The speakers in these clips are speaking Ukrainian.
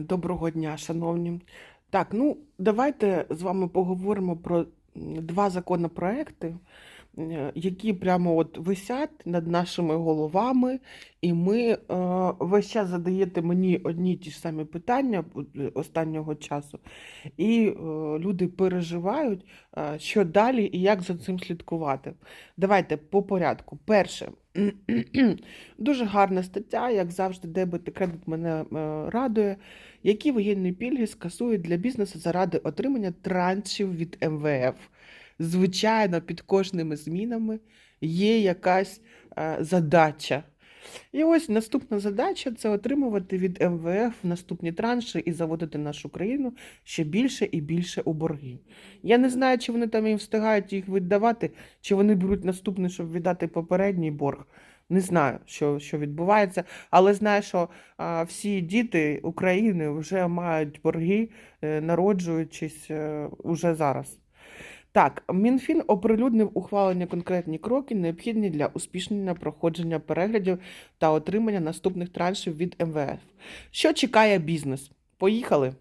Доброго дня, шановні. Так, ну давайте з вами поговоримо про два законопроекти, які прямо от висять над нашими головами, і ми е, весь час задаєте мені одні ті ж самі питання е, останнього часу, і е, люди переживають, е, що далі і як за цим слідкувати. Давайте по порядку. Перше. Дуже гарна стаття, як завжди, дебет і кредит мене е, радує. Які воєнні пільги скасують для бізнесу заради отримання траншів від МВФ? Звичайно, під кожними змінами є якась е, задача. І ось наступна задача це отримувати від МВФ наступні транші і заводити нашу країну ще більше і більше у борги. Я не знаю, чи вони там і встигають їх віддавати, чи вони беруть наступний, щоб віддати попередній борг. Не знаю, що, що відбувається, але знаю, що а, всі діти України вже мають борги, е, народжуючись е, уже зараз. Так, Мінфін оприлюднив ухвалення конкретні кроки, необхідні для успішного проходження переглядів та отримання наступних траншів від МВФ. Що чекає бізнес? Поїхали.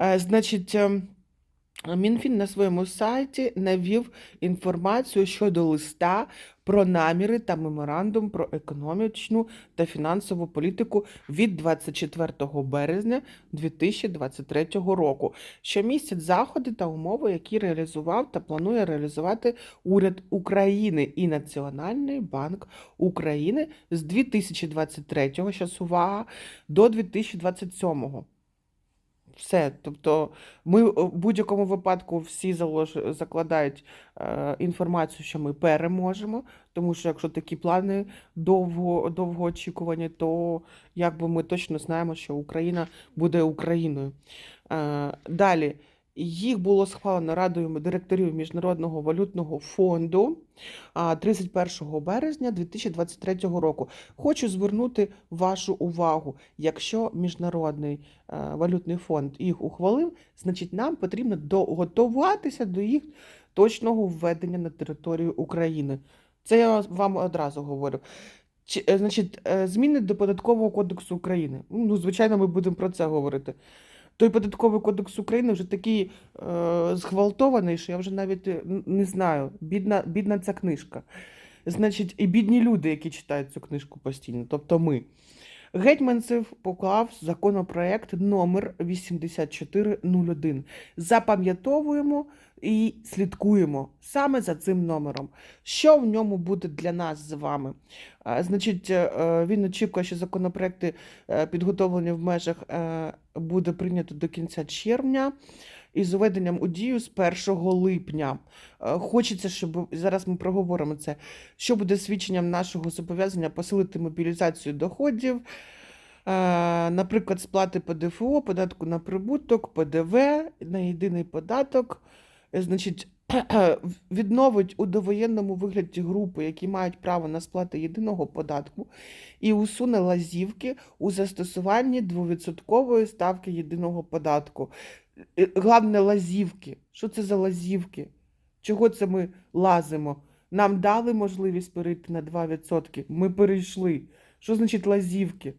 Е, Значить, ем, Мінфін на своєму сайті навів інформацію щодо листа про наміри та меморандум про економічну та фінансову політику від 24 березня 2023 року, що містять заходи та умови, які реалізував та планує реалізувати уряд України і Національний банк України з 2023, щас увага, до 2027. Все, тобто ми в будь-якому випадку всі залож... закладають е, інформацію, що ми переможемо, тому що якщо такі плани довго довго очікувані, то якби ми точно знаємо, що Україна буде Україною. Е, далі. Їх було схвалено Радою директорів Міжнародного валютного фонду 31 березня 2023 року. Хочу звернути вашу увагу. Якщо Міжнародний е, валютний фонд їх ухвалив, значить нам потрібно до- готуватися до їх точного введення на територію України. Це я вам одразу говорю. Чи, е, значить, е, зміни до податкового кодексу України. Ну, звичайно, ми будемо про це говорити. Той податковий кодекс України вже такий е, зґвалтований, що я вже навіть е, не знаю. Бідна, бідна ця книжка. Значить, і бідні люди, які читають цю книжку постійно, тобто ми. Гетьманцев поклав законопроект номер 8401. Запам'ятовуємо і слідкуємо саме за цим номером. Що в ньому буде для нас з вами? Значить, е, е, він очікує, що законопроекти е, підготовлені в межах буде прийнято до кінця червня. Із введенням у дію з 1 липня. Е, Хочеться, щоб зараз ми проговоримо це, що буде свідченням нашого зобов'язання посилити мобілізацію доходів, е, наприклад, сплати ПДФО, податку на прибуток, ПДВ, на єдиний податок. Е, Значить, відновить у довоєнному вигляді групи, які мають право на сплату єдиного податку, і усуне лазівки у застосуванні двовідсоткової ставки єдиного податку. Е, Головне лазівки. Що це за лазівки? Чого це ми лазимо? Нам дали можливість перейти на 2%. Ми перейшли. Що значить лазівки?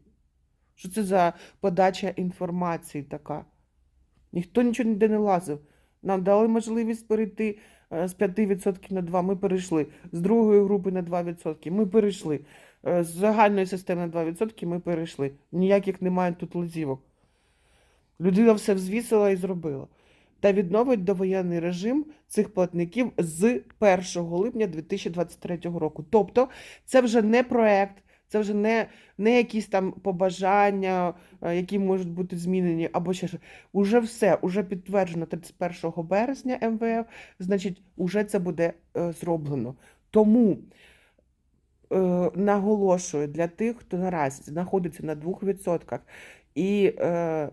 Що це за подача інформації така? Ніхто нічого ніде не лазив. Нам дали можливість перейти е, з 5% на 2%, ми перейшли. З другої групи на 2%, ми перейшли. Е, З загальної системи на 2% ми перейшли. Ніяких немає тут лазівок. Людина все взвісила і зробила. Та відновить довоєнний режим цих платників з 1 липня 2023 року. Тобто, це вже не проект, це вже не, не якісь там побажання, е, які можуть бути змінені, або ще щось. Уже все, уже підтверджено 31 березня МВФ, значить, уже це буде е, зроблено. Тому е, наголошую для тих, хто наразі знаходиться на 2% і, е,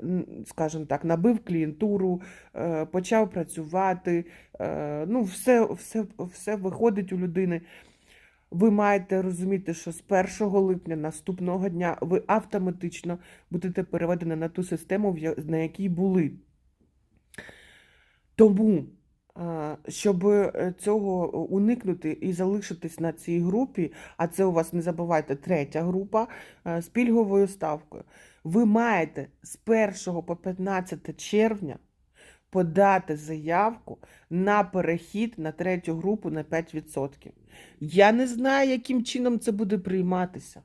скажімо так, набив клієнтуру, е, почав працювати, е, ну, все, все, все виходить у людини. Ви маєте розуміти, що з 1 липня наступного дня ви автоматично будете переведені на ту систему, на якій були. Тому, щоб цього уникнути і залишитись на цій групі, а це у вас не забувайте третя група з пільговою ставкою. Ви маєте з 1 по 15 червня подати заявку на перехід на третю групу на 5%. Я не знаю, яким чином це буде прийматися.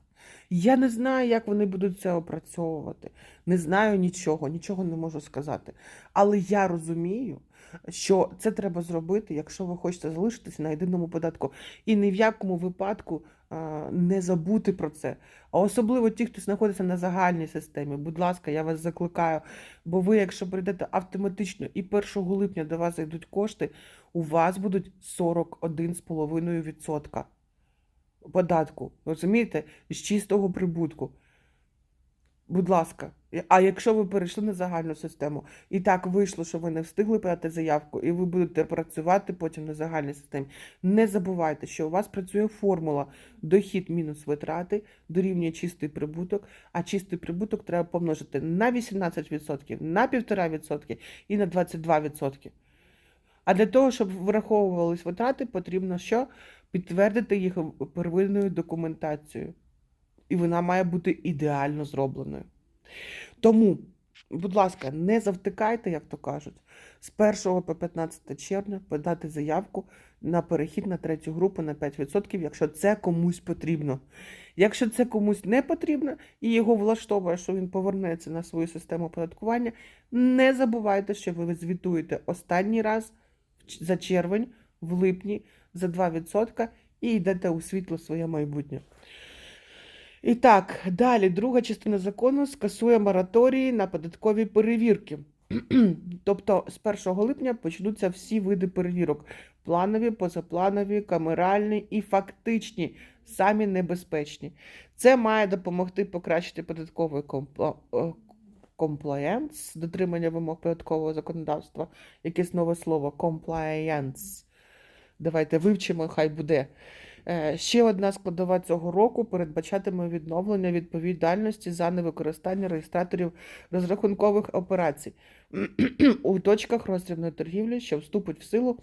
Я не знаю, як вони будуть це опрацьовувати. Не знаю нічого, нічого не можу сказати. Але я розумію, що це треба зробити, якщо ви хочете залишитися на єдиному податку. І ні в якому випадку не забути про це. А особливо ті, хто знаходиться на загальній системі. Будь ласка, я вас закликаю. Бо ви, якщо прийдете автоматично і 1 липня до вас зайдуть кошти, у вас будуть 41,5% податку. Розумієте? З чистого прибутку. Будь ласка, а якщо ви перейшли на загальну систему, і так вийшло, що ви не встигли подати заявку, і ви будете працювати потім на загальній системі, не забувайте, що у вас працює формула дохід мінус витрати дорівнює чистий прибуток, а чистий прибуток треба помножити на 18%, на 1,5% і на 22%. А для того, щоб враховувались витрати, потрібно що? Підтвердити їх первинною документацією. І вона має бути ідеально зробленою. Тому, будь ласка, не завтикайте, як то кажуть, з 1 по 15 червня подати заявку на перехід на третю групу на 5%, якщо це комусь потрібно. Якщо це комусь не потрібно і його влаштовує, що він повернеться на свою систему оподаткування, не забувайте, що ви звітуєте останній раз за червень, в липні за 2% і йдете у світло своє майбутнє. І так, далі друга частина закону скасує мораторії на податкові перевірки. тобто з 1 липня почнуться всі види перевірок: планові, позапланові, камеральні і фактичні, самі небезпечні. Це має допомогти покращити податковий комплаєнс, дотримання вимог податкового законодавства, якесь нове слово compliance. Давайте вивчимо, хай буде. Е, Ще одна складова цього року передбачатиме відновлення відповідальності за невикористання реєстраторів розрахункових операцій у точках роздрібної торгівлі, що вступить в силу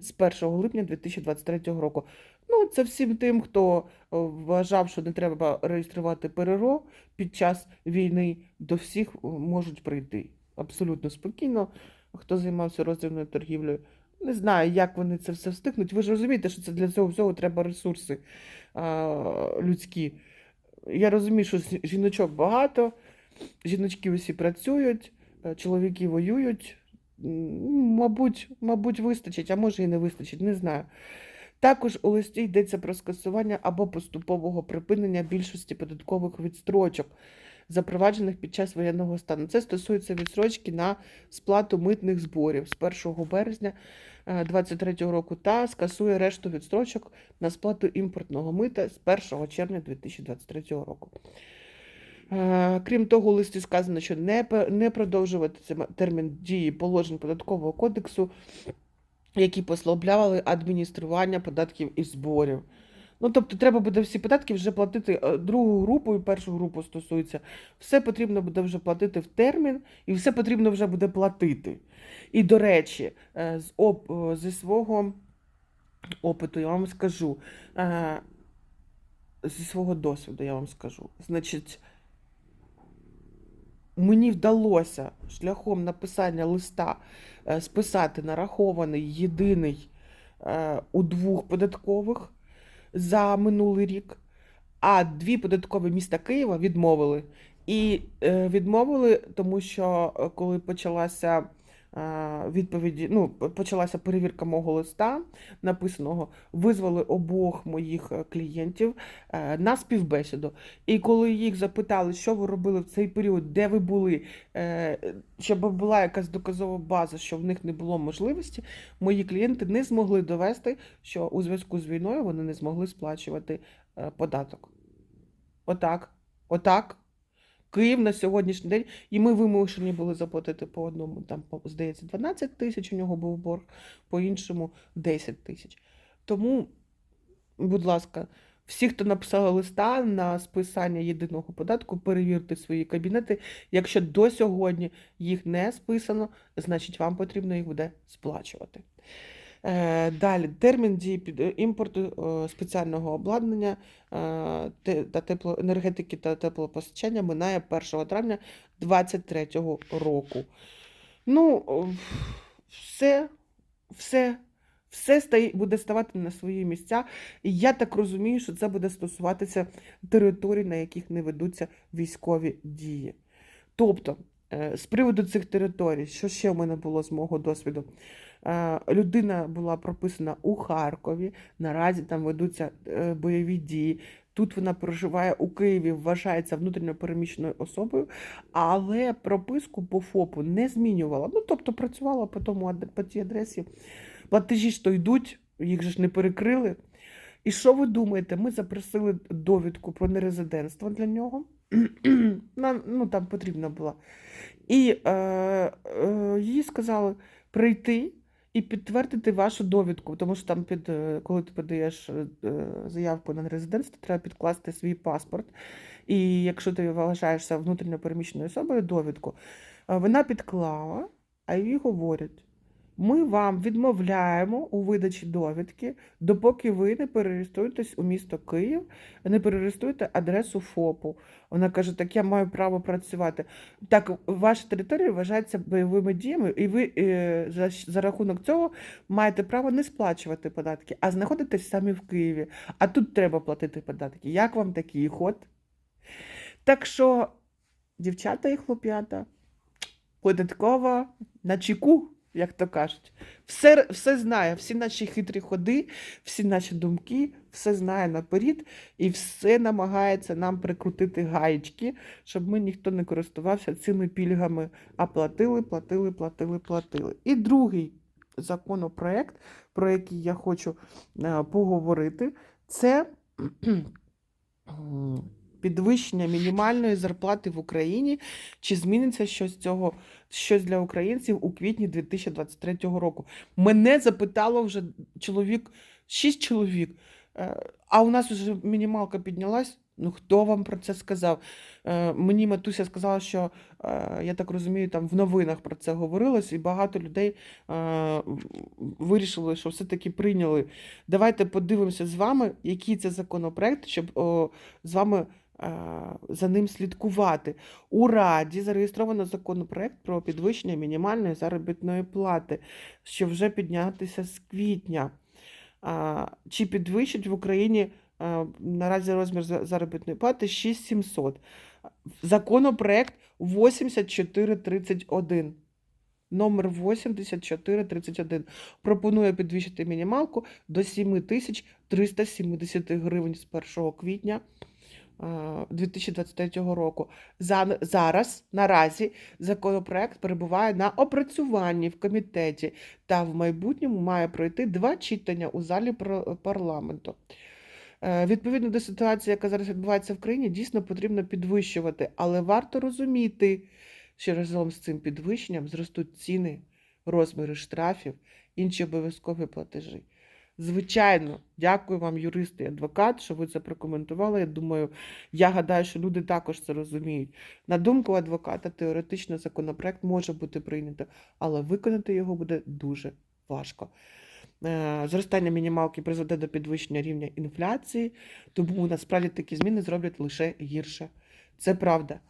з 1 липня 2023 року. Ну, це всім тим, хто е, вважав, що не треба реєструвати ПРРО під час війни, до всіх е, можуть прийти абсолютно спокійно, хто займався роздрібною торгівлею. Не знаю, як вони це все встигнуть. Ви ж розумієте, що це для цього всього треба ресурси а, людські. Я розумію, що жіночок багато, жіночки усі працюють, е, чоловіки воюють. Мабуть, мабуть, вистачить, а може і не вистачить, не знаю. Також у листі йдеться про скасування або поступового припинення більшості податкових відстрочок, запроваджених під час воєнного стану. Це стосується відстрочки на сплату митних зборів з 1 березня 2023 року та скасує решту відстрочок на сплату імпортного мита з 1 червня 2023 року. Крім того, у листі сказано, що не продовжувати термін дії положень податкового кодексу, які послаблявали адміністрування податків і зборів. Ну, тобто, треба буде всі податки вже платити е, другу групу і першу групу стосується. Все потрібно буде вже платити в термін, і все потрібно вже буде платити. І, до речі, е, з оп, е, зі свого опиту я вам скажу, зі свого досвіду я вам скажу. Значить, мені вдалося шляхом написання листа списати нарахований єдиний у двох податкових за минулий рік, а дві податкові міста Києва відмовили. І е, відмовили, тому що е, коли почалася відповіді, ну, почалася перевірка мого листа, написаного, визвали обох моїх е, клієнтів е, на співбесіду. І коли їх запитали, що ви робили в цей період, де ви були, е, щоб була якась доказова база, що в них не було можливості, мої клієнти не змогли довести, що у зв'язку з війною вони не змогли сплачувати податок. Отак. Отак. Київ на сьогоднішній день, і ми вимушені були заплатити по одному, там, здається, 12 тисяч у нього був борг, по іншому 10 тисяч. Тому, будь ласка, всі, хто написали листа на списання єдиного податку, перевірте свої кабінети. Якщо до сьогодні їх не списано, значить вам потрібно їх буде сплачувати. Е, Далі термін дії під е, імпорту е, спеціального обладнання та теплоенергетики та теплопостачання минає 1 травня 2023 року. Ну, все, все, все стає, буде ставати на свої місця. І я так розумію, що це буде стосуватися територій, на яких не ведуться військові дії. Тобто, з приводу цих територій, що ще в мене було з мого досвіду? Е, Людина була прописана у Харкові, наразі там ведуться е, бойові дії. Тут вона проживає у Києві, вважається внутрішньо переміщеною особою, але прописку по ФОПу не змінювала. Ну, тобто працювала по тому по тій адресі. Платежі ж то йдуть, їх же ж не перекрили. І що ви думаєте? Ми запросили довідку про нерезидентство для нього. Нам ну, там потрібна була. І е, е, їй сказали прийти і підтвердити вашу довідку, тому що там під, е, коли ти подаєш е, е, заявку на резидентство, треба підкласти свій паспорт. І якщо ти вважаєшся внутрішньо переміщеною особою, довідку. Вона підклала, а їй говорять. Ми вам відмовляємо у видачі довідки, допоки ви не перереєструєтесь у місто Київ, не перереєструєте адресу ФОПу. Вона каже: так я маю право працювати. Так, ваша територія вважається бойовими діями, і ви е, за, за рахунок цього маєте право не сплачувати податки, а знаходитесь самі в Києві. А тут треба платити податки. Як вам такий ход? Так що, дівчата і хлоп'ята, податкова на чеку, як то кажуть. Все, все знає, всі наші хитрі ходи, всі наші думки, все знає наперед і все намагається нам прикрутити гаєчки, щоб ми ніхто не користувався цими пільгами, а платили, платили, платили, платили. І другий законопроект, про який я хочу е, поговорити, це підвищення мінімальної зарплати в Україні. Чи зміниться щось цього, щось для українців у квітні 2023 року? Мене запитало вже чоловік, шість чоловік. Е, А у нас вже мінімалка піднялась. Ну, хто вам про це сказав? Е, Мені матуся сказала, що е, я так розумію, там в новинах про це говорилось, і багато людей е, вирішили, що все-таки прийняли. Давайте подивимося з вами, який це законопроект, щоб о, з вами за ним слідкувати. У Раді зареєстровано законопроект про підвищення мінімальної заробітної плати, що вже піднятися з квітня. Чи підвищать в Україні наразі розмір заробітної плати 6700. Законопроект 8431. Номер 8431 пропонує підвищити мінімалку до 7370 гривень з 1 квітня 2023 року. Зараз, наразі, законопроект перебуває на опрацюванні в комітеті та в майбутньому має пройти два читання у залі парламенту. Е, Відповідно до ситуації, яка зараз відбувається в країні, дійсно потрібно підвищувати, але варто розуміти, що разом з цим підвищенням зростуть ціни, розміри штрафів, інші обов'язкові платежі. Звичайно, дякую вам, юрист і адвокат, що ви це прокоментували. Я думаю, я гадаю, що люди також це розуміють. На думку адвоката, теоретично законопроект може бути прийнято, але виконати його буде дуже важко. Е, Зростання мінімалки призведе до підвищення рівня інфляції, тому насправді такі зміни зроблять лише гірше. Це правда.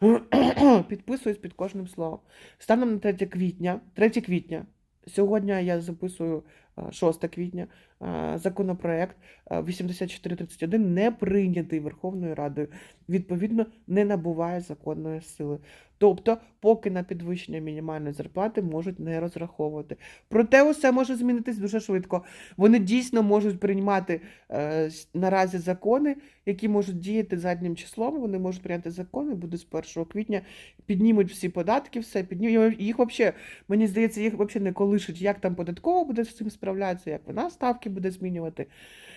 Підписуюсь під кожним словом. Станом на 3 квітня, 3 квітня, сьогодні я записую 6 квітня, е, законопроект е, 8431 не прийнятий Верховною Радою. Відповідно, не набуває законної сили. Тобто, поки на підвищення мінімальної зарплати можуть не розраховувати. Проте усе може змінитись дуже швидко. Вони дійсно можуть приймати е, наразі закони, які можуть діяти заднім числом. Вони можуть прийняти закони, буде з 1 квітня, піднімуть всі податки, все піднімуть. Їх взагалі, мені здається, їх взагалі не колишуть, як там податково буде з цим справлятися, як вона ставки буде змінювати,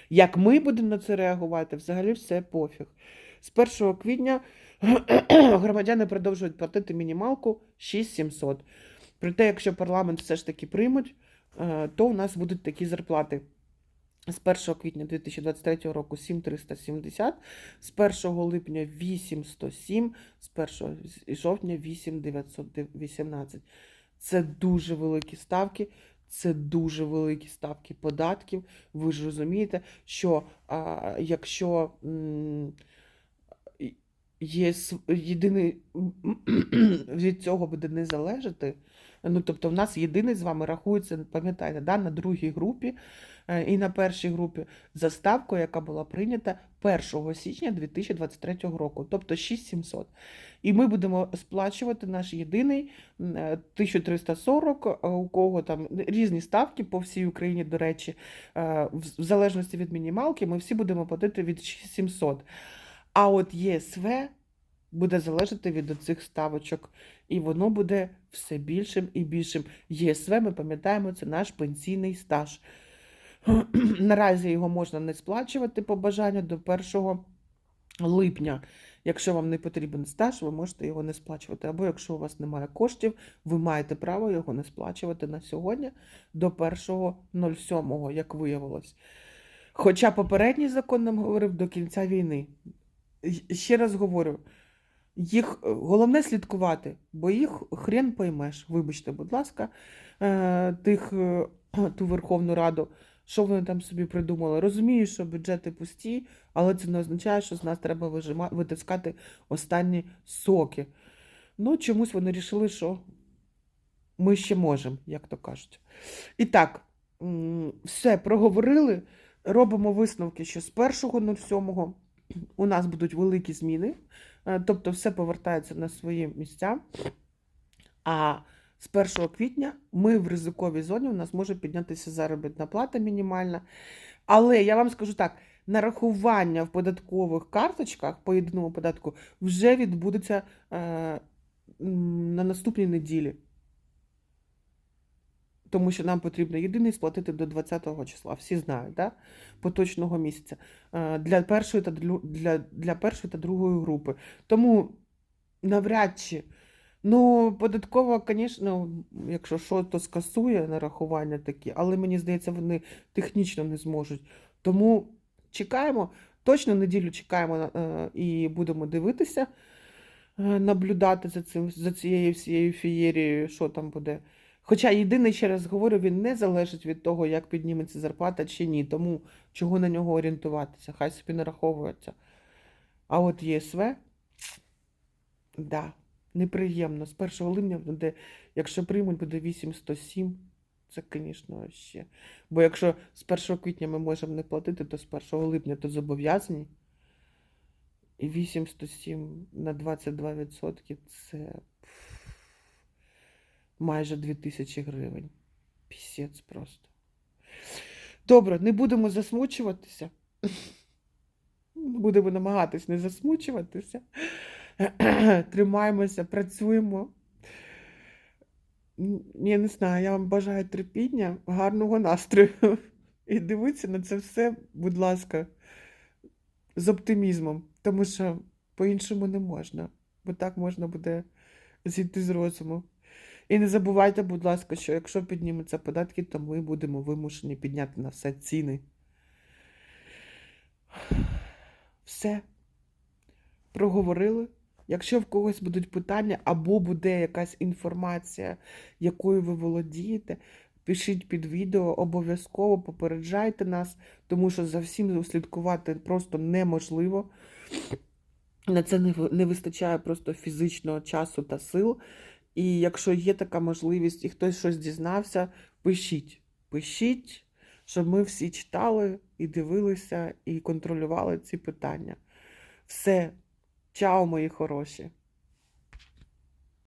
як ми будемо на це реагувати. Взагалі все пофіг. З 1 квітня громадяни продовжують платити мінімалку 6700. Проте, якщо парламент все ж таки приймуть, е, то у нас будуть такі зарплати. З 1 квітня 2023 року 7370, з 1 липня 8107, з 1 жовтня 8918. Це дуже великі ставки, Це дуже великі ставки податків. Ви ж розумієте, що а, якщо м, є єдиний від цього буде не залежати. Ну, тобто, в нас єдиний з вами рахується, пам'ятаєте, да, на другій групі е, і на першій групі за ставкою, яка була прийнята 1 січня 2023 року, тобто 6700. І ми будемо сплачувати наш єдиний е, 1340, е, у кого там різні ставки по всій Україні, до речі, е, в залежності від мінімалки, ми всі будемо платити від 6700. А от ЄСВ буде залежати від цих ставочок, і воно буде все більшим і більшим. ЄСВ, ми пам'ятаємо, це наш пенсійний стаж. Наразі його можна не сплачувати по бажанню до 1 липня. Якщо вам не потрібен стаж, ви можете його не сплачувати. Або якщо у вас немає коштів, ви маєте право його не сплачувати на сьогодні до 1.07, як виявилось. Хоча попередній закон нам говорив до кінця війни. Ще раз говорю, їх е, головне слідкувати, бо їх хрен поймеш. Вибачте, будь ласка, е, тих, е, ту Верховну Раду, що вони там собі придумали. Розумію, що бюджети пусті, але це не означає, що з нас треба вижима, витискати останні соки. Ну, чомусь вони рішили, що ми ще можемо, як то кажуть. І так, все, проговорили. Робимо висновки, що з 1.07 у нас будуть великі зміни, е, тобто все повертається на свої місця. А з 1 квітня ми в ризиковій зоні, у нас може піднятися заробітна плата мінімальна. Але я вам скажу так: нарахування в податкових карточках по єдиному податку вже відбудеться е, на наступній неділі. Тому що нам потрібно єдиний сплатити до 20-го числа. Всі знають, да? поточного місяця е, для першої та для, для, першої та другої групи. Тому навряд чи. Ну, податкова, звісно, якщо що, то скасує нарахування такі, але мені здається, вони технічно не зможуть. Тому чекаємо, точно неділю чекаємо е, і будемо дивитися, е, наблюдати за цим, за цією всією фієрією, що там буде. Хоча єдиний, ще раз говорю, він не залежить від того, як підніметься зарплата чи ні, тому чого на нього орієнтуватися, хай собі нараховується. А от ЄСВ, да, неприємно. З 1 липня буде, якщо приймуть, буде 8107. Це, звісно, ще. Бо якщо з 1 квітня ми можемо не платити, то з 1 липня то зобов'язані. І 8107 на 22% це майже 2000 гривень. Пісець просто. Добре, не будемо засмучуватися. Будемо намагатись не засмучуватися. Тримаємося, працюємо. Я не знаю, я вам бажаю терпіння, гарного настрою. І дивіться на це все, будь ласка, з оптимізмом, тому що по-іншому не можна, бо так можна буде зійти з розуму. І не забувайте, будь ласка, що якщо піднімуться податки, то ми будемо вимушені підняти на все ціни. Все. Проговорили. Якщо в когось будуть питання або буде якась інформація, якою ви володієте, пишіть під відео, обов'язково попереджайте нас, тому що за всім слідкувати просто неможливо. На це не вистачає просто фізичного часу та сил. І якщо є така можливість і хтось щось дізнався, пишіть. Пишіть, щоб ми всі читали і дивилися, і контролювали ці питання. Все, чао, мої хороші!